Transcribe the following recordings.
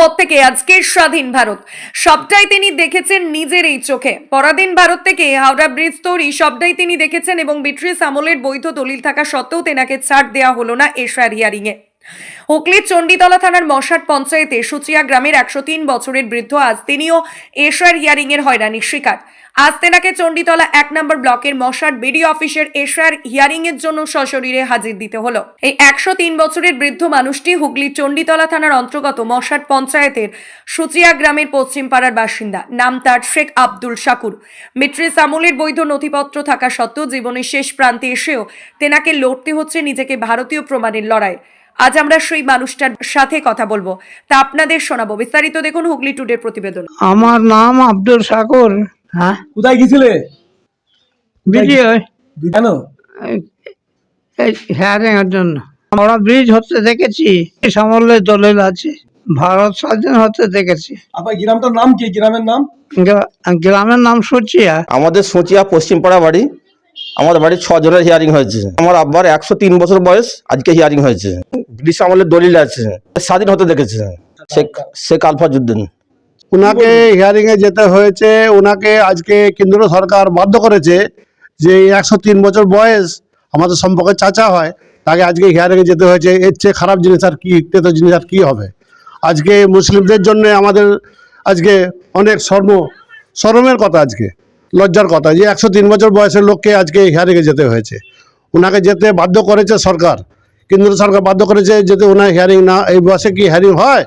পর থেকে আজকের স্বাধীন ভারত। সবটাই তিনি দেখেছেন নিজের এই চোখে। পরাধীন ভারত থেকে হাওড়া ব্রিজ তৈরি সবটাই তিনি দেখেছেন এবং ব্রিটিশ আমলের বৈধ দলিল থাকা সত্ত্বেও তেনাকে ছাড় দেওয়া হলো না এশার হিয়ারিংয়ে হুগলির চণ্ডীতলা থানার মশাট পঞ্চায়েতে সুচিয়া গ্রামের একশো তিন বছরের বৃদ্ধ আজ তিনিও এশার হিয়ারিং এর হয়রানির শিকার। আজ তেনাকে চণ্ডীতলা এক নম্বর ব্লকের মশার বিডি অফিসের এশার হিয়ারিং এর জন্য সশরীরে হাজির দিতে হলো। এই একশো তিন বছরের বৃদ্ধ মানুষটি হুগলির চণ্ডীতলা থানার অন্তর্গত মশাট পঞ্চায়েতের সুচিয়া গ্রামের পশ্চিম পাড়ার বাসিন্দা। নাম তার শেখ আব্দুল শাকুর। মিট্রিস আমলের বৈধ নথিপত্র থাকা সত্ত্বেও জীবনের শেষ প্রান্তে এসেও তেনাকে লড়তে হচ্ছে নিজেকে ভারতীয় প্রমাণের লড়াই। আজ আমরা সেই মানুষটার সাথে কথা বলব। তা আপনাদের শোনাবো। বিস্তারিত দেখুন হুগলি টুডের প্রতিবেদন। আমার নাম আব্দুল শাকুর। হ্যাঁ? কোথায় গেছিলে? বিডিও কেন? এই হেয়ারিং এর জন্য। আমরা ব্রিজ হতে দেখেছি সমলের দলিল আছে ভারত স্বাধীন হতে দেখেছি। আপনার গ্রামটার নাম কি? গ্রামের নাম? গ্রামের নাম সুচিয়া। আমাদের সোচিয়া পশ্চিমপাড়া বাড়ি। আমাদের বাড়ির ছজনের হিয়ারিং হয়েছে। আমার আব্বার একশো তিন বছর বয়স আজকে হিয়ারিং হয়েছে। ব্রিটিশ আমলের দলিল আছে। স্বাধীন হতে দেখেছে। শেখ শেখ আলফাজুদ্দিন। ওনাকে হিয়ারিং এ যেতে হয়েছে ওনাকে আজকে কেন্দ্র সরকার বাধ্য করেছে যে একশো তিন বছর বয়স আমাদের সম্পর্কে চাচা হয় তাকে আজকে হিয়ারিং এ যেতে হয়েছে। এর চেয়ে খারাপ জিনিস আর কি তেতো জিনিস আর কি হবে? আজকে মুসলিমদের জন্য আমাদের আজকে অনেক শর্ম শরমের কথা আজকে লজ্জার কথা যে একশো তিন বছর বয়সের লোককে আজকে হিয়ারিং এ যেতে হয়েছে। ওনাকে যেতে বাধ্য করেছে সরকার কেন্দ্র সরকার বাধ্য করেছে যেতে ওনার হিয়ারিং না এই বয়সে কি হিয়ারিং হয়?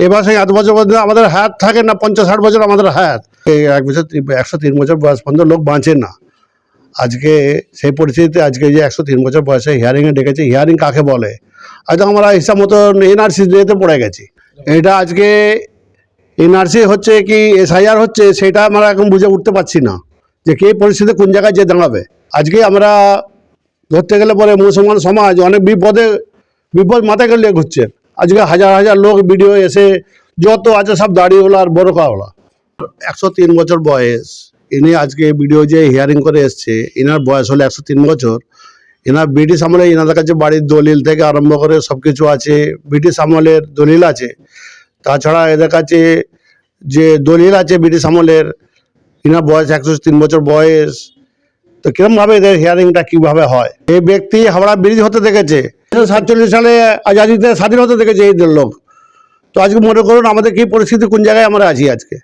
এবার সেই এত বছর পর্যন্ত আমাদের হায়াত থাকে না, পঞ্চাশ ষাট বছর আমাদের হায়াত। এই এক বছর, একশো তিন বছর বয়স পর্যন্ত লোক বাঁচে না। আজকে সেই পরিস্থিতিতে আজকে যে একশো তিন বছর বয়সে হিয়ারিংয়ে ডেকেছে হিয়ারিং কাকে বলে? আজ আমরা হিসাব মতো এনআরসি দিতে পড়ে গেছি। এটা আজকে এনআরসি হচ্ছে কি এসআইআর হচ্ছে, সেটা আমরা এখন বুঝে উঠতে পারছি না যে কে পরিস্থিতি কোন জায়গায় যে দাঁড়াবে। আজকে আমরা ধরতে গেলে পরে মুসলমান সমাজ অনেক বিপদে, বিপদ মাথায় গেলে ঘুরছে। আজকে হাজার হাজার লোক ভিডিও এসে যত আছে সব দাড়িওয়ালা আর বড় কাওয়ালা একশো তিন বছর বয়স। ইনি আজকে ভিডিও যে হিয়ারিং করে এসছে এনার বয়স হলো একশো তিন বছর। এনার ব্রিটিশ আমলে এনাদের কাছে বাড়ির দলিল থেকে আরম্ভ করে সব কিছু আছে, ব্রিটিশ আমলের দলিল আছে। তাছাড়া এদের কাছে যে দলিল আছে ব্রিটিশ আমলের এনার বয়স একশো তিন বছর বয়স। তো কিরমভাবে এদের হিয়ারিংটা কীভাবে হয়? এই ব্যক্তি হাওড়া ব্রিজ হতে দেখেছে। সাতচল্লিশ সালে আজাদিতে স্বাধীন হতে দেখেছে এই লোক। তো আজকে মনে করুন আমাদের কি পরিস্থিতি, কোন জায়গায় আমরা আছি আজকে?